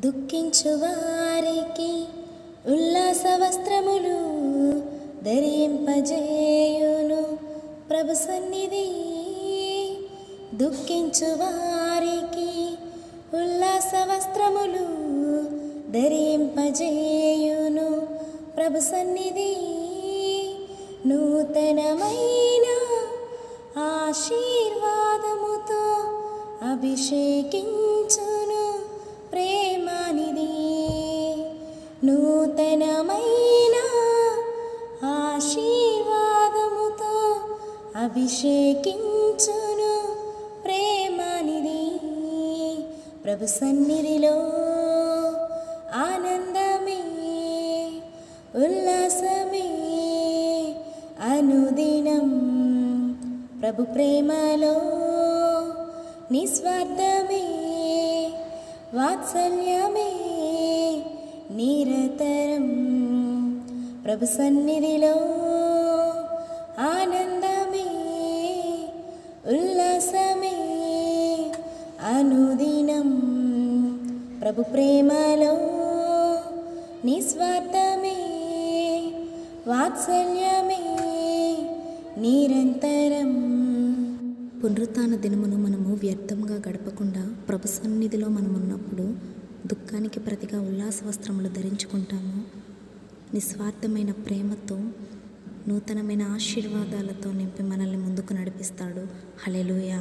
దుఃఖించు వారికి ఉల్లాస వస్త్రములు ధరింపజేయును. ప్రభు సన్నిధి దుఃఖించు వారికి ఉల్లాస వస్త్రములు ధరింపజేయును. ప్రభు సన్నిధి నూతనమైన ఆశీర్వాదముతో అభిషేకించును. ప్రేమ నూతనమైన ఆశీర్వాదముతో అభిషేకించును ప్రేమానిది ప్రభు సన్నిధిలో ఆనందమే ఉల్లాసమే అనుదినం. ప్రభు ప్రేమలో నిస్వార్థమే వాత్సల్యమే నిరతరం ప్రభు సన్నిధిలో ఆనందమే ఉల్లాసమే అనుదినం. ప్రభు ప్రేమలో నిస్వార్థమే వాత్సల్యమే నిరంతరం. పునరుత్న దినమును మనము వ్యర్థంగా గడపకుండా ప్రభు సన్నిధిలో మనం ఉన్నప్పుడు దుఃఖానికి ప్రతిగా ఉల్లాస వస్త్రములు ధరించుకుంటాము. నిస్వార్థమైన ప్రేమతో నూతనమైన ఆశీర్వాదాలతో నింపి మనల్ని ముందుకు నడిపిస్తాడు. హలెలుయా